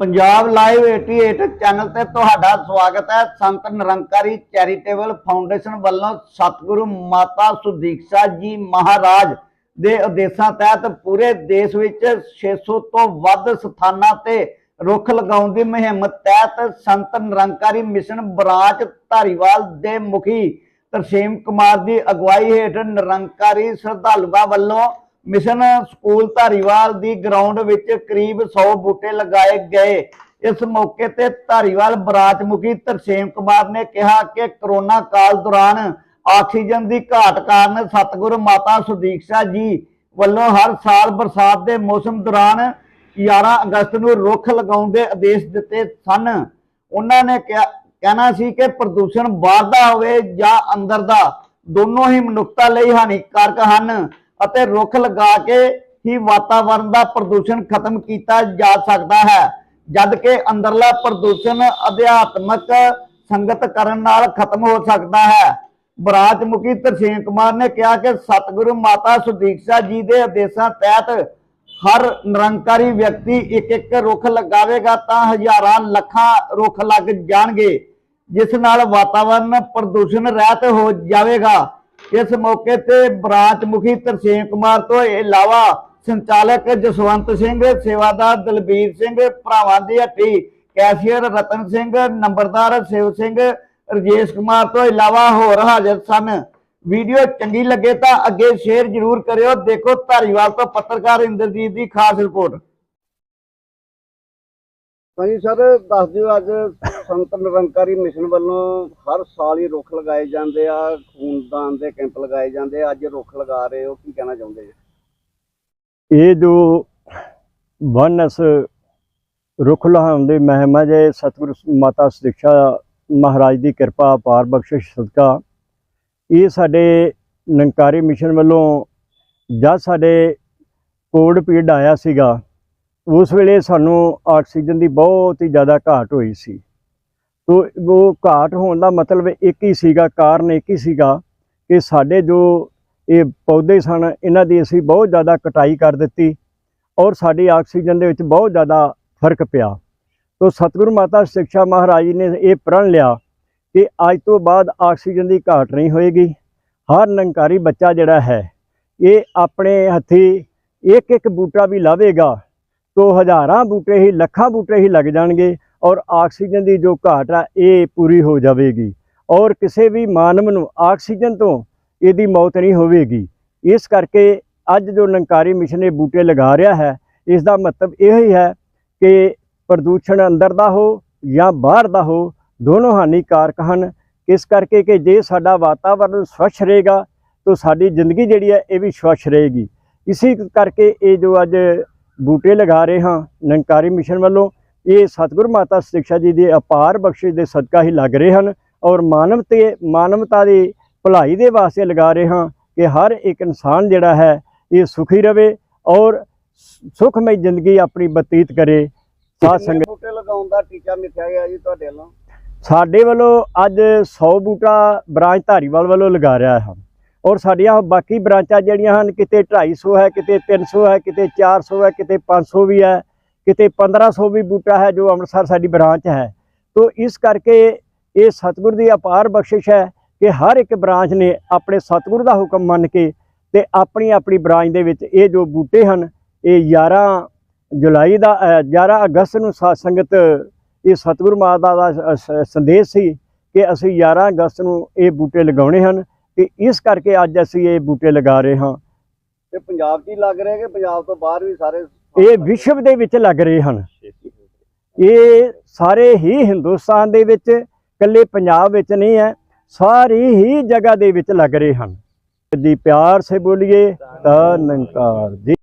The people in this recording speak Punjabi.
ਪੰਜਾਬ ਲਾਈਵ 88 ਚੈਨਲ ਤੇ ਤੁਹਾਡਾ ਸਵਾਗਤ ਹੈ। ਸੰਤ ਨਿਰੰਕਾਰੀ ਚੈਰੀਟੇਬਲ ਫਾਊਂਡੇਸ਼ਨ ਵੱਲੋਂ ਸਤਿਗੁਰੂ ਮਾਤਾ ਸੁਦੀਕਸ਼ਾ ਜੀ ਮਹਾਰਾਜ ਦੇ ਉਦੇਸ਼ਾਂ ਤਹਿਤ ਪੂਰੇ ਦੇਸ਼ ਵਿੱਚ 600 ਤੋਂ ਵੱਧ ਸਥਾਨਾਂ ਤੇ ਰੁੱਖ ਲਗਾਉਣ ਦੀ ਮੁਹਿੰਮ ਤਹਿਤ ਸੰਤ ਨਿਰੰਕਾਰੀ ਮਿਸ਼ਨ ਬ੍ਰਾਂਚ ਧਾਰੀਵਾਲ ਦੇ ਮੁਖੀ ਤਰਸੇਮ ਕੁਮਾਰ ਦੀ ਅਗਵਾਈ ਹੇਠ ਨਿਰੰਕਾਰੀ ਸ਼ਰਧਾਲੂਆਂ ਵੱਲੋਂ ਮਿਸ਼ਨ ਸਕੂਲ ਧਾਰੀਵਾਲ ਦੀ ਗਰਾਊਂਡ ਵਿੱਚ ਕਰੀਬ 100 ਬੂਟੇ ਲਗਾਏ ਗਏ। ਇਸ ਮੌਕੇ ਤੇ ਧਾਰੀਵਾਲ ਬਰਾਜ ਮੁਖੀ ਤਰਸੇਮ ਕੁਮਾਰ ਨੇ ਕਿਹਾ ਕਿ ਕਰੋਨਾ ਕਾਲ ਦੌਰਾਨ ਆਕਸੀਜਨ ਦੀ ਘਾਟ ਕਾਰਨ ਸਤਿਗੁਰੂ ਮਾਤਾ ਸੁਦੀਕਸ਼ਾ ਜੀ ਵੱਲੋਂ ਹਰ ਸਾਲ ਬਰਸਾਤ ਦੇ ਮੌਸਮ ਦੌਰਾਨ 11 ਅਗਸਤ ਨੂੰ ਰੁੱਖ ਲਗਾਉਣ ਦੇ ਆਦੇਸ਼ ਦਿੱਤੇ ਸਨ। ਉਹਨਾਂ ਨੇ ਕਿਹਾ, ਕਹਿਣਾ ਸੀ ਕਿ ਪ੍ਰਦੂਸ਼ਣ ਬਾਹਰ ਦਾ ਹੋਵੇ ਜਾਂ ਅੰਦਰ ਦਾ, ਦੋਨੋਂ ਹੀ ਮਨੁੱਖਤਾ ਲਈ ਹਾਨੀਕਾਰਕ ਹਨ। ਅਤੇ ਰੁੱਖ ਲਗਾ ਕੇ ਹੀ ਵਾਤਾਵਰਣ ਦਾ ਪ੍ਰਦੂਸ਼ਣ ਖਤਮ ਕੀਤਾ ਜਾ ਸਕਦਾ ਹੈ। ਜਦ ਕਿ ਅੰਦਰਲਾ ਪ੍ਰਦੂਸ਼ਣ ਅਧਿਆਤਮਕ ਸੰਗਤ ਕਰਨ ਨਾਲ ਖਤਮ ਹੋ ਸਕਦਾ ਹੈ। ਬਰਾਜ ਮੁਖੀ ਤਰਸੇਮ ਕੁਮਾਰ ਨੇ ਕਿਹਾ ਕਿ ਸਤਿਗੁਰੂ ਮਾਤਾ ਸੁਦੀਕਸ਼ਾ ਜੀ ਦੇ ਆਦੇਸ਼ਾਂ ਤਹਿਤ ਹਰ ਨਿਰੰਕਾਰੀ ਵਿਅਕਤੀ ਇੱਕ ਇੱਕ ਰੁੱਖ ਲਗਾਵੇਗਾ ਤਾਂ ਹਜ਼ਾਰਾਂ ਲੱਖਾਂ ਰੁੱਖ ਲੱਗ ਜਾਣਗੇ, ਜਿਸ ਨਾਲ ਵਾਤਾਵਰਣ ਪ੍ਰਦੂਸ਼ਣ ਰਹਿਤ ਹੋ ਜਾਵੇਗਾ। ਇਸ ਮੌਕੇ ਤੇ ਬ੍ਰਾਂਚ ਮੁਖੀ ਤਰਸੇਮ ਕੁਮਾਰ ਤੋਂ ਇਲਾਵਾ ਸੰਚਾਲਕ ਜਸਵੰਤ ਸਿੰਘ, ਸੇਵਾਦਾਰ ਦਲਬੀਰ ਸਿੰਘ, ਭਰਾਵਾਂ ਦੀ ਹੱਟੀ, ਕੈਸ਼ੀਅਰ ਰਤਨ ਸਿੰਘ, ਨੰਬਰਦਾਰ ਸ਼ਿਵ ਸਿੰਘ, ਰਜੇਸ਼ ਕੁਮਾਰ ਤੋਂ ਇਲਾਵਾ ਹੋਰ ਹਾਜ਼ਰ ਸਨ। ਵੀਡੀਓ ਚੰਗੀ ਲੱਗੇ ਤਾਂ ਅੱਗੇ ਸ਼ੇਅਰ ਜ਼ਰੂਰ ਕਰਿਓ। ਦੇਖੋ ਧਾਰੀਵਾਲ ਤੋਂ ਪੱਤਰਕਾਰ ਇੰਦਰਜੀਤ ਦੀ ਖਾਸ ਰਿਪੋਰਟ। ਹਾਂਜੀ ਸਰ, ਦੱਸ ਦਿਓ ਅੱਜ ਸੰਤ ਨਿਰੰਕਾਰੀ ਮਿਸ਼ਨ ਵੱਲੋਂ ਹਰ ਸਾਲ ਹੀ ਰੁੱਖ ਲਗਾਏ ਜਾਂਦੇ ਆ, ਖੂਨਦਾਨ ਦੇ ਕੈਂਪ ਲਗਾਏ ਜਾਂਦੇ ਆ। ਅੱਜ ਰੁੱਖ ਲਗਾ ਰਹੇ ਹੋ, ਕੀ ਕਹਿਣਾ ਚਾਹੁੰਦੇ ਜੀ? ਇਹ ਜੋ ਵਨਸ ਰੁੱਖ ਲਹਾਉਣ ਦੇ ਮਹਿਮਾ ਜੇ ਸਤਿਗੁਰੂ ਮਾਤਾ ਸਿੱਖਿਆ ਮਹਾਰਾਜ ਦੀ ਕਿਰਪਾ, ਅਪਾਰ ਬਖਸ਼ਿਸ਼, ਸਦਕਾ, ਇਹ ਸਾਡੇ ਨਿਰੰਕਾਰੀ ਮਿਸ਼ਨ ਵੱਲੋਂ ਜਦ ਸਾਡੇ ਕੋਵਿਡ ਪੀਰੀਅਡ ਆਇਆ ਸੀਗਾ, ਉਸ ਵੇਲੇ ਸਾਨੂੰ ਆਕਸੀਜਨ ਦੀ ਬਹੁਤ ਹੀ ਜ਼ਿਆਦਾ ਘਾਟ ਹੋਈ ਸੀ। ਸੋ ਉਹ ਘਾਟ ਹੋਣ ਦਾ ਮਤਲਬ ਇੱਕ ਹੀ ਸੀਗਾ, ਕਾਰਨ ਇੱਕ ਹੀ ਸੀਗਾ ਕਿ ਸਾਡੇ ਜੋ ਇਹ ਪੌਦੇ ਸਨ, ਇਹਨਾਂ ਦੀ ਅਸੀਂ ਬਹੁਤ ਜ਼ਿਆਦਾ ਕਟਾਈ ਕਰ ਦਿੱਤੀ ਔਰ ਸਾਡੀ ਆਕਸੀਜਨ ਦੇ ਵਿੱਚ ਬਹੁਤ ਜ਼ਿਆਦਾ ਫ਼ਰਕ ਪਿਆ। ਤੋ ਸਤਿਗੁਰੂ ਮਾਤਾ ਸਿੱਖਿਆ ਮਹਾਰਾਜ ਜੀ ਨੇ ਇਹ ਪ੍ਰਣ ਲਿਆ ਕਿ ਅੱਜ ਤੋਂ ਬਾਅਦ ਆਕਸੀਜਨ ਦੀ ਘਾਟ ਨਹੀਂ ਹੋਏਗੀ। ਹਰ ਨੰਕਾਰੀ ਬੱਚਾ ਜਿਹੜਾ ਹੈ, ਇਹ ਆਪਣੇ ਹੱਥੀ ਇੱਕ ਇੱਕ ਬੂਟਾ ਵੀ ਲਾਵੇਗਾ, ਤੋ ਹਜ਼ਾਰਾਂ ਬੂਟੇ ਹੀ, ਲੱਖਾਂ ਬੂਟੇ ਹੀ ਲੱਗ ਜਾਣਗੇ ਔਰ ਆਕਸੀਜਨ ਦੀ ਜੋ ਘਾਟ ਆ, ਇਹ ਪੂਰੀ ਹੋ ਜਾਵੇਗੀ। ਔਰ ਕਿਸੇ ਵੀ ਮਾਨਵ ਨੂੰ ਆਕਸੀਜਨ ਤੋਂ ਇਹਦੀ ਮੌਤ ਨਹੀਂ ਹੋਵੇਗੀ। ਇਸ ਕਰਕੇ ਅੱਜ ਜੋ ਨੰਕਾਰੀ ਮਿਸ਼ਨ ਇਹ ਬੂਟੇ ਲਗਾ ਰਿਹਾ ਹੈ, ਇਸ ਦਾ ਮਤਲਬ ਇਹ ਹੀ ਹੈ ਕਿ ਪ੍ਰਦੂਸ਼ਣ ਅੰਦਰ ਦਾ ਹੋ ਜਾਂ ਬਾਹਰ ਦਾ ਹੋ, ਦੋਨੋਂ ਹਾਨੀਕਾਰਕ ਹਨ। ਇਸ ਕਰਕੇ ਕਿ ਜੇ ਸਾਡਾ ਵਾਤਾਵਰਣ ਸਵੱਛ ਰਹੇਗਾ, ਤਾਂ ਸਾਡੀ ਜ਼ਿੰਦਗੀ ਜਿਹੜੀ ਹੈ, ਇਹ ਵੀ ਸਵੱਛ ਰਹੇਗੀ। ਇਸੇ ਕਰਕੇ ਇਹ ਜੋ ਅੱਜ ਬੂਟੇ ਲਗਾ ਰਹੇ ਹਾਂ ਨੰਕਾਰੀ ਮਿਸ਼ਨ ਵੱਲੋਂ ਇਹ ਸਤਿਗੁਰੂ ਮਾਤਾ ਸਿੱਖਿਆ ਜੀ ਦੀ ਅਪਾਰ ਬਖਸ਼ਿਸ਼ ਦੇ ਸਦਕਾ ਹੀ ਲੱਗ ਰਹੇ ਹਨ ਔਰ ਮਾਨਵ ਤੇ ਮਾਨਵਤਾ ਦੀ ਭਲਾਈ ਦੇ ਵਾਸਤੇ ਲਗਾ ਰਹੇ ਹਾਂ ਕਿ ਹਰ ਇੱਕ ਇਨਸਾਨ ਜਿਹੜਾ ਹੈ ਇਹ ਸੁਖੀ ਰਵੇ ਔਰ ਸੁਖਮਈ ਜ਼ਿੰਦਗੀ ਆਪਣੀ ਬਤੀਤ ਕਰੇ। ਸਾਧ ਸੰਗਤ ਬੂਟੇ ਲਗਾਉਣ ਦਾ ਟੀਚਾ ਮਿੱਥਿਆ ਗਿਆ ਜੀ ਤੁਹਾਡੇ ਵੱਲੋਂ? ਸਾਡੇ ਵੱਲੋਂ ਅੱਜ 100 ਬੂਟਾ ਬ੍ਰਾਂਚ ਧਾਰੀਵਾਲ ਵੱਲੋਂ ਲਗਾ ਰਿਹਾ ਹਾਂ। ਔਰ ਸਾਡੀਆਂ ਬਾਕੀ ਬ੍ਰਾਂਚਾਂ ਜਿਹੜੀਆਂ ਹਨ ਕਿਤੇ 250 ਹੈ ਕਿਤੇ 300 ਹੈ ਕਿਤੇ 400 ਹੈ ਕਿਤੇ 500 ਵੀ ਹੈ। ਕਿਤੇ 1500 ਵੀ ਬੂਟਾ ਹੈ ਜੋ ਅੰਮ੍ਰਿਤਸਰ ਸਾਡੀ ਬ੍ਰਾਂਚ ਹੈ। ਤੋ ਇਸ ਕਰਕੇ ਇਹ ਸਤਿਗੁਰ ਦੀ ਅਪਾਰ ਬਖਸ਼ਿਸ਼ ਹੈ ਕਿ ਹਰ ਇੱਕ ਬ੍ਰਾਂਚ ਨੇ ਆਪਣੇ ਸਤਿਗੁਰ ਦਾ ਹੁਕਮ ਮੰਨ ਕੇ ਤੇ ਆਪਣੀ ਆਪਣੀ ਬ੍ਰਾਂਚ ਦੇ ਵਿੱਚ ਇਹ ਜੋ ਬੂਟੇ ਹਨ ਇਹ 11 ਜੁਲਾਈ ਦਾ ਅ, 11 ਅਗਸਤ ਨੂੰ ਸਾਧ ਸੰਗਤ ਇਹ ਸਤਿਗੁਰੂ ਮਾਤਾ ਦਾ ਸੰਦੇਸ਼ ਸੀ ਕਿ ਅਸੀਂ 11 ਅਗਸਤ ਨੂੰ ਇਹ ਬੂਟੇ ਲਗਾਉਣੇ ਹਨ ਤੇ ਇਸ ਕਰਕੇ ਅੱਜ ਅਸੀਂ ਇਹ ਬੂਟੇ ਲਗਾ ਰਹੇ ਹਾਂ। ਤੇ ਪੰਜਾਬ 'ਚ ਹੀ ਲੱਗ ਰਿਹਾ ਕਿ ਪੰਜਾਬ ਤੋਂ ਬਾਹਰ ਵੀ ਸਾਰੇ ਇਹ ਵਿਸ਼ਵ ਦੇ ਵਿੱਚ ਲੱਗ ਰਹੇ ਹਨ। ਇਹ ਸਾਰੇ ਹੀ ਹਿੰਦੁਸਤਾਨ ਦੇ ਵਿੱਚ, ਇਕੱਲੇ ਪੰਜਾਬ ਵਿੱਚ ਨਹੀਂ ਹੈ, ਸਾਰੀ ਹੀ ਜਗ੍ਹਾ ਦੇ ਵਿੱਚ ਲੱਗ ਰਹੇ ਹਨ। ਜੀ ਪਿਆਰ ਸੇ ਬੋਲੀਏ ਤਾਂ ਨੰਕਾਰ ਜੀ